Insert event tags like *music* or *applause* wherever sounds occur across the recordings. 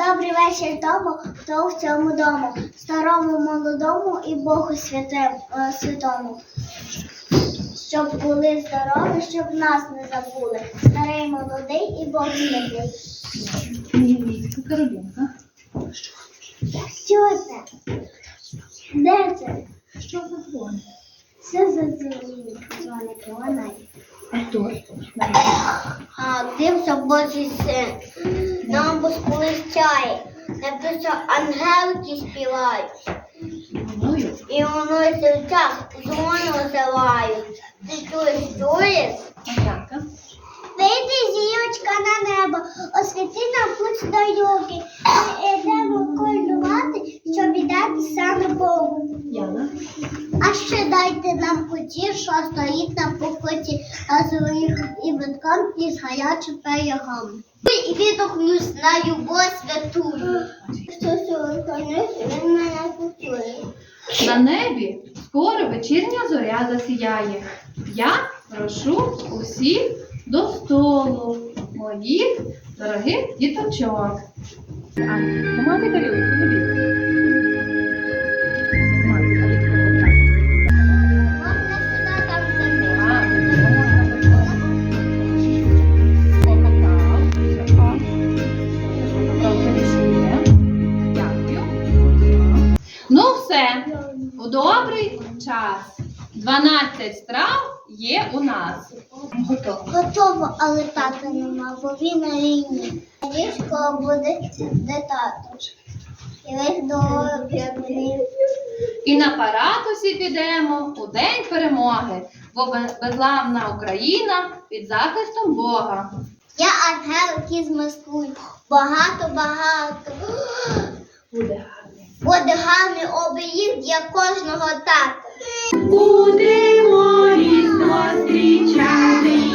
вечір тому, хто в цьому дому, старому молодому і Богу святим, е, святому. Щоб були здорові, щоб нас не забули. Старий молодий і Бог святий. Каролінка. Що це? Де це? Що за дзвони? Що за дзвоник? Дзвоник вона. А хто? А дився Божий син. Нам посполищає. Написав ангелки співають. І воно час дзвони озивають. Ти чуєш, чуєш? Вийди, зірочка на небо, освіти нам путь до юги. Ми йдемо колювати, щоб віддати саме Богу. А ще дайте нам куті, що стоїть на покоті, а горіхом і битком і з гарячим пирогом. І відгукнусь на любов святую. Що сьогодні він мене. На небі скоро вечірня зоря засіяє. Я прошу усіх до столу, моїх дорогих діточок. А, тобі. Все, у добрий час. 12 страв є у нас. Готово. Готово, але тата нема, бо він на війні. Ліжко буде де тато. І весь до. І на парад усі підемо у день перемоги, бо бе- безламна Україна під захистом Бога. Я ангел, який з Москви. Багато, багато. *gasps* Буде гарний оберіг для кожного тата. Будемо різно зустрічати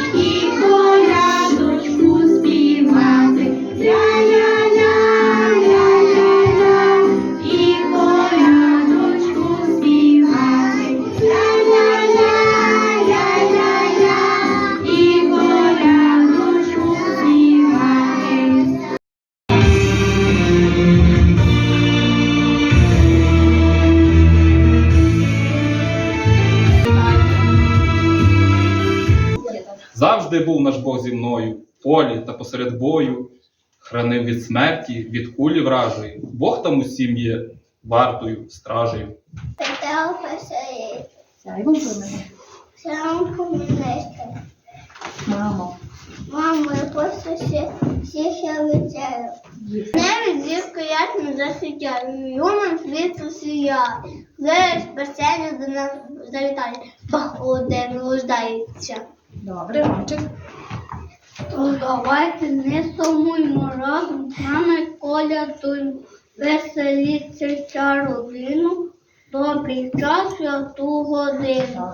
Завжди був наш Бог зі мною, в полі та посеред бою, хранив від смерті, від кулі вражої. Бог там усім є вартою, стражею. Мамо. Мамо, я просто всі, всіх я вітаю. Навіть зірка ясно засвітяє, Юман світло сія. Зараз спасення до нас завітає. Бог один рождається. Добре, мальчик. То давайте не сумуймо разом, з нами колядуємо, веселіться ця родину, добрий час святу годину.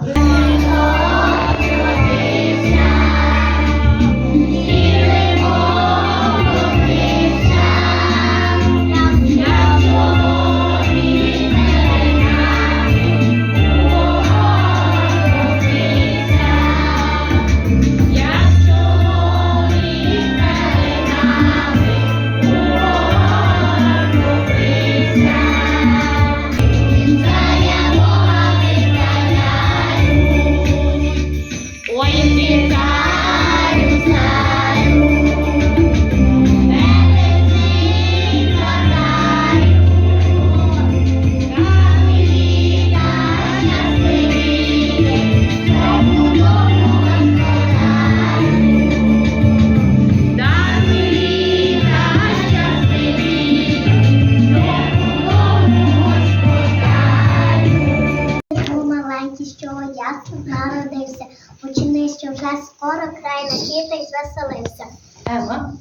Й звеселився. Ема.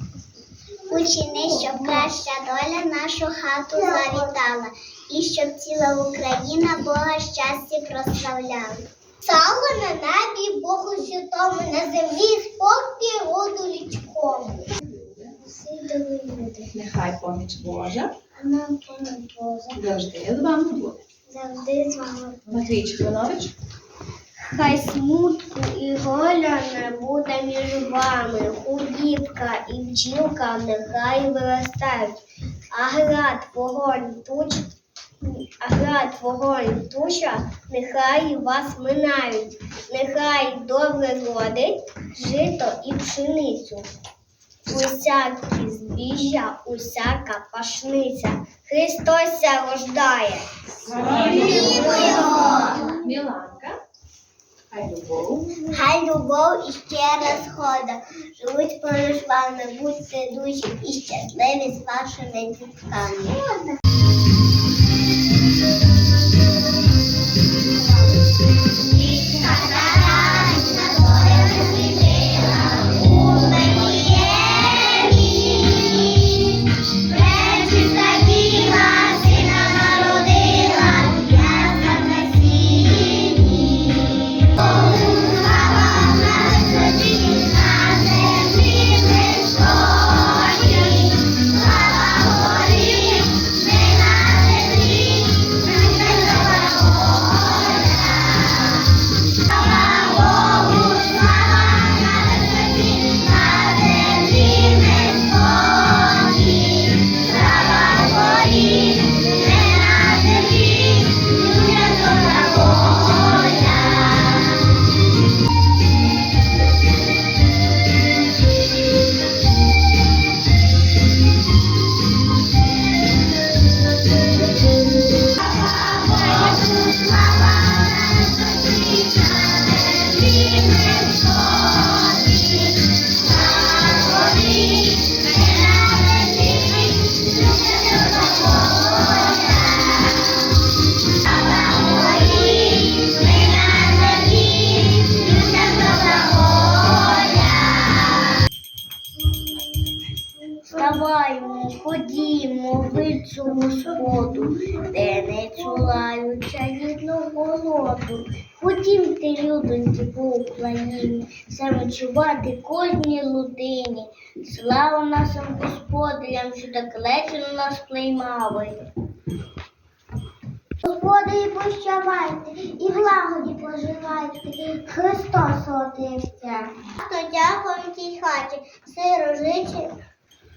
Учини, щоб краща доля нашу хату завітала, і щоб ціла Україна Бога щастя прославляла. Сало на небі, Богу святому, на землі спокій роду лічкому. Нехай поміч Божа. а нам помить Боже, Завжди з вами буде. завжди з вами. Матвій Чеханович. Хай смутку і голя не буде між вами, худібка і бджілка нехай виростають, а град вогонь туч, а град вогонь туча, нехай вас минають, нехай добре родить жито і пшеницю. Усякі збіжжя, усяка пашниця. Христос ся рождає. Міланка. Хай любов. Хай любов раз хода. Живуть поміж вами, будьте дужі і щасливі з вашими дітками. Вставаймо, ходімо, вицю господу, де не чулаються рідного голоду. Ходімте, людоньки, по Україні, все ночувати кожній людині. Слава нашим господарям, що так лечено нас клеймали. Господи, прощавайте і влагоді поживайте, Христос родився. То дякуємо тій хаті, сиро жичі,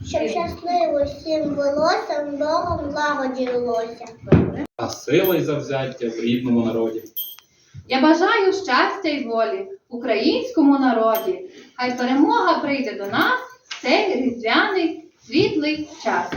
щоб щасливо всім волоссям Богом лагоділося. А сила й завзяття в рідному народі. Я бажаю щастя й волі українському народі. Хай перемога прийде до нас в цей різдвяний світлий час.